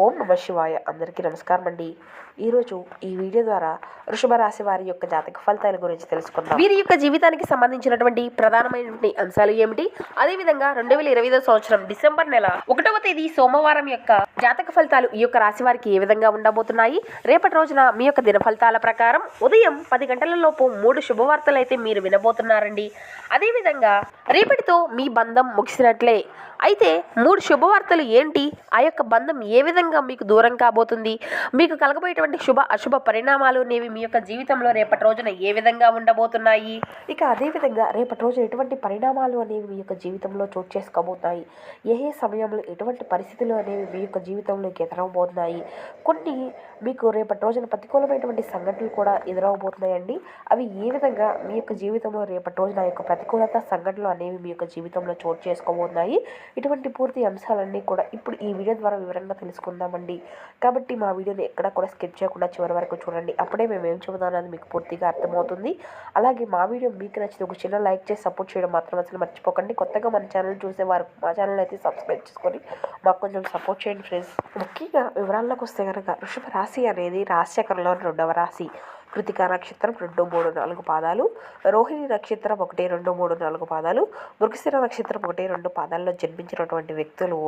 ఓం నమ శివాయ. అందరికీ నమస్కారం అండి. ఈరోజు ఈ వీడియో ద్వారా వృషభ రాశి వారి యొక్క జాతక ఫలితాల గురించి తెలుసుకుందాం. వీరి యొక్క జీవితానికి సంబంధించినటువంటి ప్రధానమైనటువంటి అంశాలు ఏమిటి? అదేవిధంగా రెండు వేల ఇరవై సంవత్సరం డిసెంబర్ నెల ఒకటవ తేదీ సోమవారం యొక్క జాతక ఫలితాలు ఈ యొక్క రాశి వారికి ఏ విధంగా ఉండబోతున్నాయి? రేపటి రోజున మీ యొక్క దిన ఫలితాల ప్రకారం ఉదయం పది గంటల లోపు మూడు శుభవార్తలు అయితే మీరు వినబోతున్నారండి. అదేవిధంగా రేపటితో మీ బంధం ముగిసినట్లే అయితే మూడు శుభవార్తలు ఏంటి? ఆ యొక్క బంధం ఏ విధంగా మీకు దూరం కాబోతుంది? మీకు కలగబోయేటువంటి శుభ అశుభ పరిణామాలు అనేవి మీ యొక్క జీవితంలో రేపటి రోజున ఏ విధంగా ఉండబోతున్నాయి? ఇక అదేవిధంగా రేపటి రోజు ఎటువంటి పరిణామాలు అనేవి మీ యొక్క జీవితంలో చోటు చేసుకోబోతున్నాయి? ఏ ఏ సమయంలో ఎటువంటి పరిస్థితులు అనేవి మీ యొక్క జీవితంలోకి ఎదురవబోతున్నాయి? కొన్ని మీకు రేపటి రోజున ప్రతికూలమైనటువంటి సంఘటనలు కూడా ఎదురవబోతున్నాయండి. అవి ఏ విధంగా మీ యొక్క జీవితంలో రేపటి రోజున ఆ యొక్క ప్రతికూలత సంఘటనలు అనేవి మీ యొక్క జీవితంలో చోటు చేసుకోబోతున్నాయి? ఇటువంటి పూర్తి అంశాలన్నీ కూడా ఇప్పుడు ఈ వీడియో ద్వారా వివరంగా తెలుసుకుందామండి. కాబట్టి మా వీడియోని ఎక్కడ కూడా స్కిప్ చేయకుండా చివరి వరకు చూడండి. అప్పుడే మేము ఏం చెబుతామన్నది మీకు పూర్తిగా అర్థమవుతుంది. అలాగే మా వీడియో మీకు నచ్చితే ఒక చిన్న లైక్ చేసి సపోర్ట్ చేయడం మాత్రం అసలు మర్చిపోకండి. కొత్తగా మన ఛానల్ చూసేవారు మా ఛానల్ అయితే సబ్స్క్రైబ్ చేసుకొని మాకు కొంచెం సపోర్ట్ చేయండి ఫ్రెండ్స్. ముఖ్యంగా వివరాల్లోకి వస్తే కనుక వృషభ రాశి అనేది రాశిచక్రంలో రెండవ రాశి. కృతికా నక్షత్రం రెండు మూడు నాలుగు పాదాలు రోహిణి నక్షత్రం ఒకటి రెండు మూడు నాలుగు పాదాలు మృగశిర నక్షత్రం ఒకటి రెండు పాదాల్లో జన్మించినటువంటి వ్యక్తులు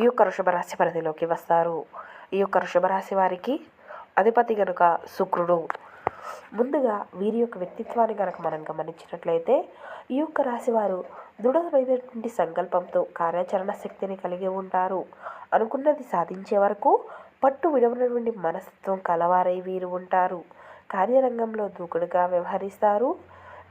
ఈ యొక్క వృషభరాశి పరిధిలోకి వస్తారు. ఈ యొక్క వృషభరాశి వారికి అధిపతి కనుక శుక్రుడు. ముందుగా వీరి యొక్క వ్యక్తిత్వాన్ని కనుక మనం గమనించినట్లయితే ఈ యొక్క రాశివారు దృఢమైనటువంటి సంకల్పంతో కార్యాచరణ శక్తిని కలిగి ఉంటారు. అనుకున్నది సాధించే వరకు పట్టు విడవనటువంటి మనస్తత్వం కలవారై వీరు ఉంటారు. కార్యరంగంలో దూకుడుగా వ్యవహరిస్తారు.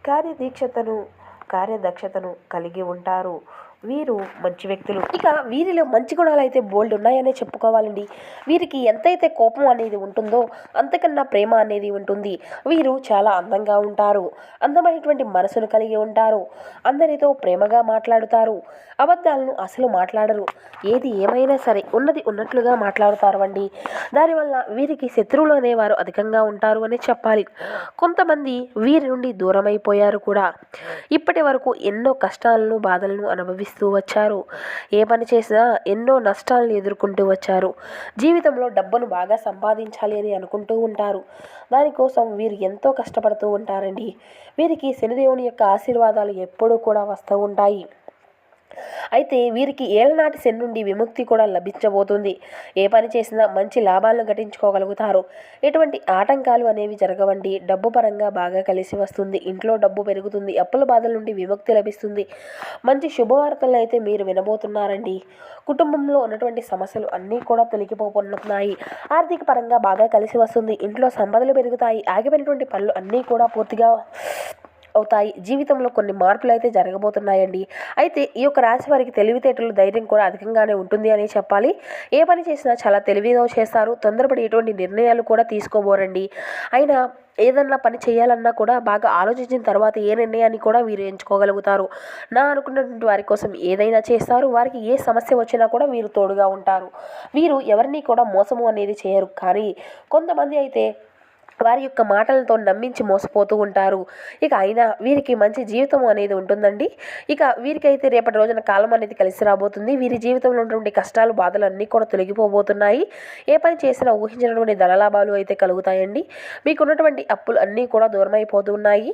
కార్యదీక్షతను కార్యదక్షతను కలిగి ఉంటారు. వీరు మంచి వ్యక్తులు. ఇక వీరిలో మంచి గుణాలు అయితే బోల్డ్ ఉన్నాయనే చెప్పుకోవాలండి. వీరికి ఎంతైతే కోపం అనేది ఉంటుందో అంతకన్నా ప్రేమ అనేది ఉంటుంది. వీరు చాలా అందంగా ఉంటారు. అందమైనటువంటి మనసును కలిగి ఉంటారు. అందరితో ప్రేమగా మాట్లాడుతారు. అబద్ధాలను అసలు మాట్లాడరు. ఏది ఏమైనా సరే ఉన్నది ఉన్నట్లుగా మాట్లాడుతారు అండి దానివల్ల వీరికి శత్రువులు అనేవారు అధికంగా ఉంటారు అని చెప్పాలి. కొంతమంది వీరి నుండి దూరమైపోయారు కూడా. ఇప్పటి వరకు ఎన్నో కష్టాలను బాధలను అనుభవిస్తారు అనుభవిస్తూ వచ్చారు. ఏ పని చేసినా ఎన్నో నష్టాలను ఎదుర్కొంటూ వచ్చారు. జీవితంలో డబ్బును బాగా సంపాదించాలి అని అనుకుంటూ ఉంటారు. దానికోసం వీరు ఎంతో కష్టపడుతూ ఉంటారండి. వీరికి శనిదేవుని యొక్క ఆశీర్వాదాలు ఎప్పుడూ కూడా వస్తూ ఉంటాయి. అయితే వీరికి ఏళ్ళనాటి శని నుండి విముక్తి కూడా లభించబోతుంది. ఏ పని చేసినా మంచి లాభాలను గటించుకోగలుగుతారు ఎటువంటి ఆటంకాలు అనేవి జరగవండి. డబ్బు పరంగా బాగా కలిసి వస్తుంది. ఇంట్లో డబ్బు పెరుగుతుంది. అప్పుల బాధల నుండి విముక్తి లభిస్తుంది. మంచి శుభవార్తలను అయితే మీరు వినబోతున్నారండి. కుటుంబంలో ఉన్నటువంటి సమస్యలు అన్నీ కూడా తొలగిపోతున్నాయి. ఆర్థిక పరంగా బాగా కలిసి వస్తుంది. ఇంట్లో సంపదలు పెరుగుతాయి. ఆగిపోయినటువంటి పనులు అన్నీ కూడా పూర్తిగా అవుతాయి. జీవితంలో కొన్ని మార్పులు అయితే జరగబోతున్నాయండి. అయితే ఈ యొక్క రాశి వారికి తెలివితేటలు ధైర్యం కూడా అధికంగానే ఉంటుంది అని చెప్పాలి. ఏ పని చేసినా చాలా తెలివిగా చేస్తారు. తొందరపడి ఎటువంటి నిర్ణయాలు కూడా తీసుకోబోరండి. అయినా ఏదన్నా పని చేయాలన్నా కూడా బాగా ఆలోచించిన తర్వాత ఏ నిర్ణయాన్ని కూడా వీరు ఎంచుకోగలుగుతారు. నా అనుకున్నటువంటి వారి కోసం ఏదైనా చేస్తారు. వారికి ఏ సమస్య వచ్చినా కూడా వీరు తోడుగా ఉంటారు. వీరు ఎవరిని కూడా మోసము అనేది చేయరు. కానీ కొంతమంది అయితే వారి యొక్క మాటలతో నమ్మించి మోసపోతూ ఉంటారు. ఇక అయినా వీరికి మంచి జీవితం అనేది ఉంటుందండి. ఇక వీరికైతే రేపటి రోజున కాలం అనేది కలిసి రాబోతుంది. వీరి జీవితంలో ఉన్నటువంటి కష్టాలు బాధలు అన్నీ కూడా తొలగిపోబోతున్నాయి. ఏ పని చేసినా ఊహించినటువంటి ధనలాభాలు అయితే కలుగుతాయండి. మీకు ఉన్నటువంటి అప్పులు అన్నీ కూడా దూరం అయిపోతున్నాయి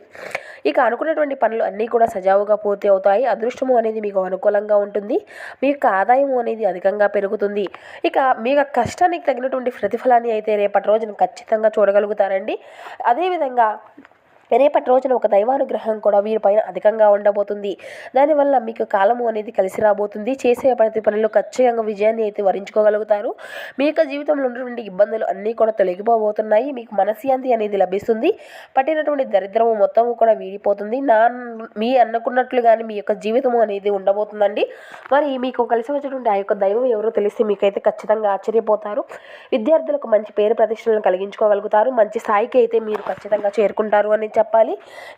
ఇక అనుకున్నటువంటి పనులు అన్నీ కూడా సజావుగా పూర్తి అవుతాయి. అదృష్టము అనేది మీకు అనుకూలంగా ఉంటుంది. మీ యొక్క ఆదాయం అనేది అధికంగా పెరుగుతుంది. ఇక మీ యొక్క కష్టానికి తగినటువంటి ప్రతిఫలాన్ని అయితే రేపటి రోజున ఖచ్చితంగా చూడగలుగుతారండి అదేవిధంగా రేపటి రోజున ఒక దైవానుగ్రహం కూడా వీరిపైన అధికంగా ఉండబోతుంది. దానివల్ల మీకు కాలము అనేది కలిసి రాబోతుంది. చేసే ప్రతి పనిలో ఖచ్చితంగా విజయాన్ని అయితే వరించుకోగలుగుతారు. మీ యొక్క జీవితంలో ఉన్నటువంటి ఇబ్బందులు అన్నీ కూడా తొలగిపోబోతున్నాయి. మీకు మనశ్శాంతి అనేది లభిస్తుంది. పట్టినటువంటి దరిద్రము మొత్తము కూడా వీడిపోతుంది. నా మీ అనుకున్నట్లుగానే మీ యొక్క జీవితము అనేది ఉండబోతుందండి. మరి మీకు కలిసి వచ్చినటువంటి ఆ యొక్క దైవం ఎవరో తెలిస్తే మీకైతే ఖచ్చితంగా ఆశ్చర్యపోతారు. విద్యార్థులకు మంచి పేరు ప్రతిష్టలను కలిగించుకోగలుగుతారు. మంచి స్థాయికి అయితే మీరు ఖచ్చితంగా చేరుకుంటారు అని చెప్పాలి.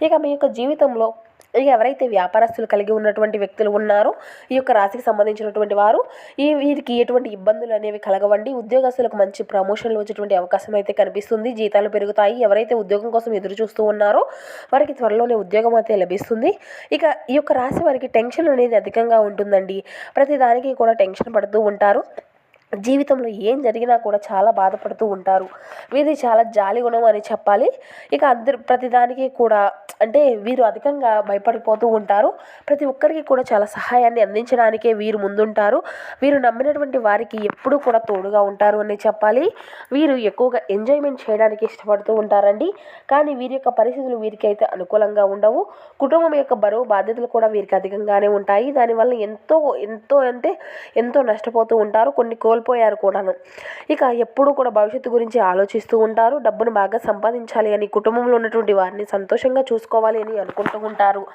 ఇక మీ యొక్క జీవితంలో ఇక ఎవరైతే వ్యాపారస్తులు కలిగి ఉన్నటువంటి వ్యక్తులు ఉన్నారో ఈ యొక్క రాశికి సంబంధించినటువంటి వారు ఈ వీరికి ఎటువంటి ఇబ్బందులు అనేవి కలగవండి. ఉద్యోగస్తులకు మంచి ప్రమోషన్లు వచ్చేటువంటి అవకాశం అయితే కనిపిస్తుంది. జీతాలు పెరుగుతాయి. ఎవరైతే ఉద్యోగం కోసం ఎదురు చూస్తూ ఉన్నారో వారికి త్వరలోనే ఉద్యోగం అయితే లభిస్తుంది. ఇక ఈ యొక్క రాశి వారికి టెన్షన్ అనేది అధికంగా ఉంటుందండి. ప్రతి దానికి కూడా టెన్షన్ పడుతూ ఉంటారు. జీవితంలో ఏం జరిగినా కూడా చాలా బాధపడుతూ ఉంటారు. వీరి చాలా జాలి గుణం అని చెప్పాలి. ఇక అందరు ప్రతిదానికి కూడా అంటే వీరు అధికంగా భయపడిపోతూ ఉంటారు. ప్రతి ఒక్కరికి కూడా చాలా సహాయాన్ని అందించడానికే వీరు ముందుంటారు. వీరు నమ్మినటువంటి వారికి ఎప్పుడూ కూడా తోడుగా ఉంటారు అని చెప్పాలి. వీరు ఎక్కువగా ఎంజాయ్మెంట్ చేయడానికి ఇష్టపడుతూ ఉంటారండి. కానీ వీరి యొక్క పరిస్థితులు వీరికి అయితే అనుకూలంగా ఉండవు. కుటుంబం యొక్క బరువు బాధ్యతలు కూడా వీరికి అధికంగానే ఉంటాయి. దానివల్ల ఎంతో ఎంతో అంటే ఎంతో నష్టపోతూ ఉంటారు. కొన్ని కోల్పోయారు కూడాను. ఇక ఎప్పుడూ కూడా భవిష్యత్తు గురించి ఆలోచిస్తూ ఉంటారు. డబ్బును బాగా సంపాదించాలి అని కుటుంబంలో ఉన్నటువంటి వారిని సంతోషంగా చూసుకోవాలి అని అనుకుంటూ ఉంటారు.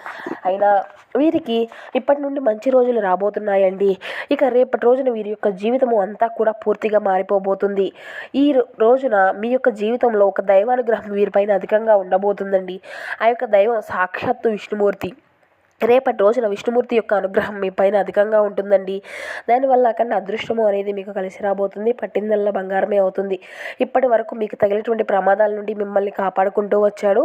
అయినా వీరికి ఇప్పటి నుండి మంచి రోజులు రాబోతున్నాయండి. ఇక రేపటి రోజున వీరి యొక్క జీవితము అంతా కూడా పూర్తిగా మారిపోబోతుంది. ఈ రో- రోజున మీ యొక్క జీవితంలో ఒక దైవానుగ్రహం వీరిపైన అధికంగా ఉండబోతుందండి. ఆ యొక్క దైవం సాక్షాత్తు విష్ణుమూర్తి. రేపటి రోజున విష్ణుమూర్తి యొక్క అనుగ్రహం మీ పైన అధికంగా ఉంటుందండి. దానివల్ల అక్కడ అదృష్టము అనేది మీకు కలిసి రాబోతుంది. పట్టిందల్లా బంగారమే అవుతుంది. ఇప్పటి వరకు మీకు తగిలినటువంటి ప్రమాదాల నుండి మిమ్మల్ని కాపాడుకుంటూ వచ్చాడు.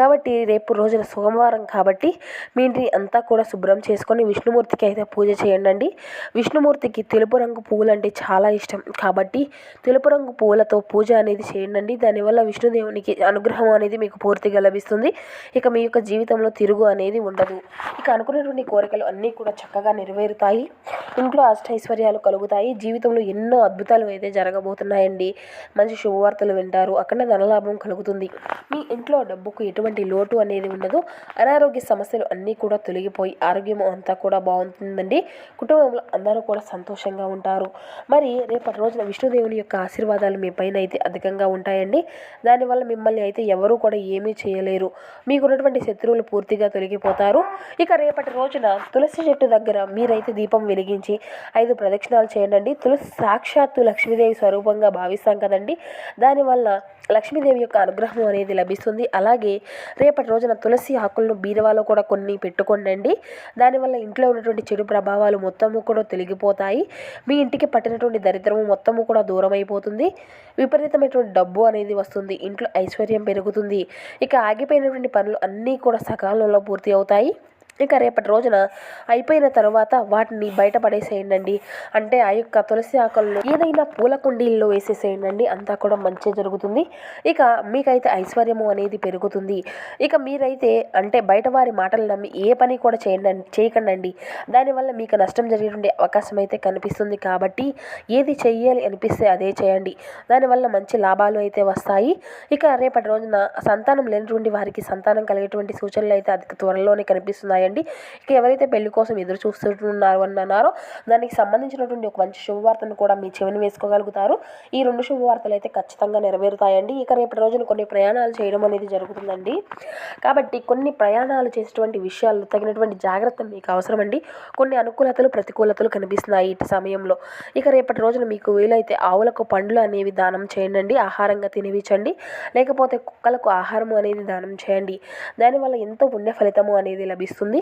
కాబట్టి రేపు రోజున సోమవారం కాబట్టి మీ ఇంటిని అంతా కూడా శుభ్రం చేసుకొని విష్ణుమూర్తికి అయితే పూజ చేయండి విష్ణుమూర్తికి తెలుపు రంగు పువ్వులు అంటే చాలా ఇష్టం. కాబట్టి తెలుపు రంగు పువ్వులతో పూజ అనేది చేయండి దానివల్ల విష్ణుదేవునికి అనుగ్రహం అనేది మీకు పూర్తిగా లభిస్తుంది. ఇక మీ యొక్క జీవితంలో తిరుగు అనేది ఉండదు. ఇక అనుకున్నటువంటి కోరికలు అన్నీ కూడా చక్కగా నెరవేరుతాయి. ఇంట్లో అష్టైశ్వర్యాలు కలుగుతాయి. జీవితంలో ఎన్నో అద్భుతాలు అయితే జరగబోతున్నాయండి. మంచి శుభవార్తలు వింటారు. అక్కడ ధనలాభం కలుగుతుంది. మీ ఇంట్లో డబ్బుకు ఎటువంటి లోటు అనేది ఉండదు. అనారోగ్య సమస్యలు అన్నీ కూడా తొలగిపోయి ఆరోగ్యం అంతా కూడా బాగుంటుందండి. కుటుంబంలో అందరూ కూడా సంతోషంగా ఉంటారు. మరి రేపటి రోజున విష్ణుదేవుని యొక్క ఆశీర్వాదాలు మీ పైన అయితే అధికంగా ఉంటాయండి. దానివల్ల మిమ్మల్ని అయితే ఎవరూ కూడా ఏమీ చేయలేరు. మీకున్నటువంటి శత్రువులు పూర్తిగా తొలగిపోతారు. ఇక రేపటి రోజున తులసి చెట్టు దగ్గర మీరైతే దీపం వెలిగించి ఐదు ప్రదక్షిణాలు చేయండి తులసి సాక్షాత్తు లక్ష్మీదేవి స్వరూపంగా భావిస్తాం కదండి. దానివల్ల లక్ష్మీదేవి యొక్క అనుగ్రహం అనేది లభిస్తుంది. అలాగే రేపటి రోజున తులసి ఆకులను బీరువాలో కూడా కొన్ని పెట్టుకోండి దానివల్ల ఇంట్లో ఉన్నటువంటి చెడు ప్రభావాలు మొత్తము కూడా తొలగిపోతాయి. మీ ఇంటికి పట్టినటువంటి దరిద్రము మొత్తము కూడా దూరం అయిపోతుంది విపరీతమైనటువంటి డబ్బు అనేది వస్తుంది. ఇంట్లో ఐశ్వర్యం పెరుగుతుంది. ఇక ఆగిపోయినటువంటి పనులు అన్నీ కూడా సకాలంలో పూర్తి అవుతాయి. ఇక రేపటి రోజున అయిపోయిన తర్వాత వాటిని బయటపడేసేయండి అంటే ఆ యొక్క తులసి ఆకులను ఏదైనా పూల కుండీల్లో వేసేసేయండి అంతా కూడా మంచి జరుగుతుంది. ఇక మీకైతే ఐశ్వర్యము అనేది పెరుగుతుంది. ఇక మీరైతే అంటే బయట వారి మాటలు నమ్మి ఏ పని కూడా చేయండి చేయకండి దానివల్ల మీకు నష్టం జరిగే అవకాశం అయితే కనిపిస్తుంది కాబట్టి ఏది చెయ్యాలి అనిపిస్తే అదే చేయండి. దానివల్ల మంచి లాభాలు అయితే వస్తాయి. ఇక రేపటి రోజున సంతానం లేనటువంటి వారికి సంతానం కలిగేటువంటి సూచనలు అయితే అతి త్వరలోనే కనిపిస్తున్నాయండి. ఇక ఎవరైతే పెళ్ళి కోసం ఎదురు చూస్తున్నారు అని అన్నారో దానికి సంబంధించినటువంటి ఒక మంచి శుభవార్తను కూడా మీ చెవిని వేసుకోగలుగుతారు. ఈ రెండు శుభవార్తలు అయితే ఖచ్చితంగా నెరవేరుతాయండి. ఇక రేపటి రోజున కొన్ని ప్రయాణాలు చేయడం అనేది జరుగుతుందండి. కాబట్టి కొన్ని ప్రయాణాలు చేసేటువంటి విషయాలు తగినటువంటి జాగ్రత్తలు మీకు అవసరమండి. కొన్ని అనుకూలతలు ప్రతికూలతలు కనిపిస్తున్నాయి ఇటు సమయంలో. ఇక రేపటి రోజున మీకు వీలైతే ఆవులకు పండ్లు అనేవి దానం చేయండి ఆహారంగా తినిపించండి. లేకపోతే కుక్కలకు ఆహారము అనేది దానం చేయండి. దానివల్ల ఎంతో పుణ్య ఫలితము అనేది లభిస్తుంది.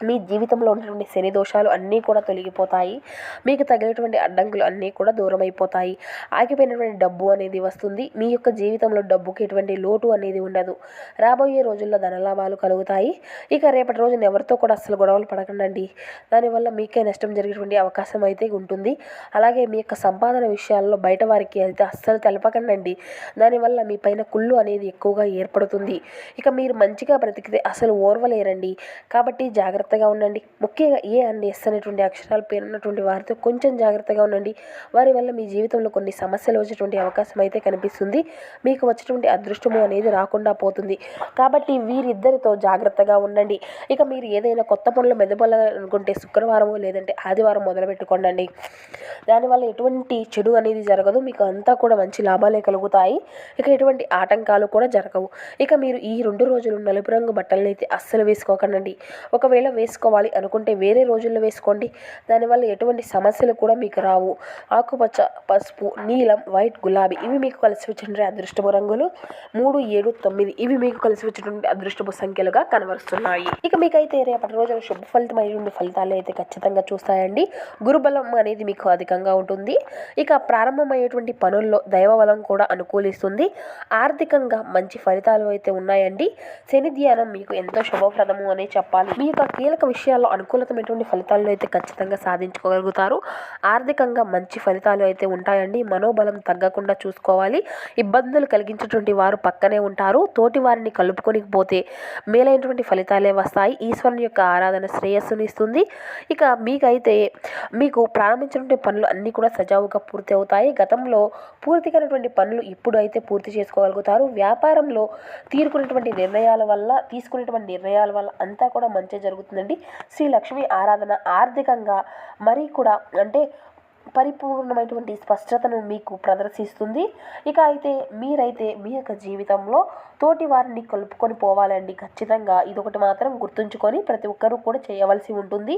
మీ జీవితంలో ఉన్నటువంటి శని దోషాలు అన్నీ కూడా తొలగిపోతాయి. మీకు తగినటువంటి అడ్డంకులు అన్నీ కూడా దూరం అయిపోతాయి ఆగిపోయినటువంటి డబ్బు అనేది వస్తుంది. మీ యొక్క జీవితంలో డబ్బుకి ఎటువంటి లోటు అనేది ఉండదు. రాబోయే రోజుల్లో ధనలాభాలు కలుగుతాయి. ఇక రేపటి రోజున ఎవరితో కూడా అసలు గొడవలు పడకండి దానివల్ల మీకే నష్టం జరిగేటువంటి అవకాశం అయితే ఉంటుంది. అలాగే మీ యొక్క సంపాదన విషయాల్లో బయట వారికి అయితే అస్సలు తెలపకండి దానివల్ల మీ పైన కుళ్ళు అనేది ఎక్కువగా ఏర్పడుతుంది. ఇక మీరు మంచిగా బ్రతికితే అసలు ఓర్వలేరండి. కాబట్టి జాగ్రత్తగా ఉండండి. ముఖ్యంగా ఏ అండ్ ఎస్ అనేటువంటి అక్షరాలు పేరున్నటువంటి వారితో కొంచెం జాగ్రత్తగా ఉండండి. వారి వల్ల మీ జీవితంలో కొన్ని సమస్యలు వచ్చేటువంటి అవకాశం అయితే కనిపిస్తుంది. మీకు వచ్చేటువంటి అదృష్టము అనేది రాకుండా పోతుంది. కాబట్టి వీరిద్దరితో జాగ్రత్తగా ఉండండి. ఇక మీరు ఏదైనా కొత్త పనులు మెదపడాలనుకుంటే శుక్రవారము లేదంటే ఆదివారం మొదలు పెట్టుకోండి దానివల్ల ఎటువంటి చెడు అనేది జరగదు. మీకు అంతా కూడా మంచి లాభాలే కలుగుతాయి. ఇక ఎటువంటి ఆటంకాలు కూడా జరగవు. ఇక మీరు ఈ రెండు రోజులు నలుపు రంగు బట్టలను అయితే అస్సలు వేసుకోకండి ఒకవేళ వేసుకోవాలి అనుకుంటే వేరే రోజుల్లో వేసుకోండి. దానివల్ల ఎటువంటి సమస్యలు కూడా మీకు రావు. ఆకుపచ్చ పసుపు నీలం వైట్ గులాబీ ఇవి మీకు కలిసి వచ్చినటువంటి అదృష్టపు రంగులు మూడు ఏడు తొమ్మిది ఇవి మీకు కలిసి వచ్చినటువంటి అదృష్టపు సంఖ్యలుగా కనబరుస్తున్నాయి. ఇక మీకైతే రేపటి రోజున శుభ ఫలితమైనటువంటి ఫలితాలు అయితే ఖచ్చితంగా చూస్తాయండి. గురుబలం అనేది మీకు అధికంగా ఉంటుంది. ఇక ప్రారంభమయ్యేటువంటి పనుల్లో దైవబలం కూడా అనుకూలిస్తుంది. ఆర్థికంగా మంచి ఫలితాలు అయితే ఉన్నాయండి. శని ధ్యానం మీకు ఎంతో శుభప్రదము అనే చెప్పాలి. మీ యొక్క కీలక విషయాల్లో అనుకూలతమైనటువంటి ఫలితాలను అయితే ఖచ్చితంగా సాధించుకోగలుగుతారు. ఆర్థికంగా మంచి ఫలితాలు అయితే ఉంటాయండి. మనోబలం తగ్గకుండా చూసుకోవాలి. ఇబ్బందులు కలిగించేటువంటి వారు పక్కనే ఉంటారు. తోటి వారిని కలుపుకొని పోతే మేలైనటువంటి ఫలితాలే వస్తాయి. ఈశ్వరుని యొక్క ఆరాధన శ్రేయస్సుని ఇస్తుంది. ఇక మీకైతే మీకు ప్రారంభించినటువంటి పనులు అన్నీ కూడా సజావుగా పూర్తి అవుతాయి. గతంలో పూర్తికైనటువంటి పనులు ఇప్పుడు అయితే పూర్తి చేసుకోగలుగుతారు. వ్యాపారంలో తీరుకున్నటువంటి నిర్ణయాల వల్ల తీసుకునేటువంటి నిర్ణయాల వల్ల అంతా కూడా మంచి జరుగుతుందండి శ్రీ లక్ష్మి ఆరాధన ఆర్థికంగా మరీ కూడా అంటే పరిపూర్ణమైనటువంటి స్పష్టతను మీకు ప్రదర్శిస్తుంది. ఇక అయితే మీరైతే మీ యొక్క జీవితంలో తోటి వారిని కలుపుకొని పోవాలండి. ఖచ్చితంగా ఇదొకటి మాత్రం గుర్తుంచుకొని ప్రతి ఒక్కరూ కూడా చేయవలసి ఉంటుంది.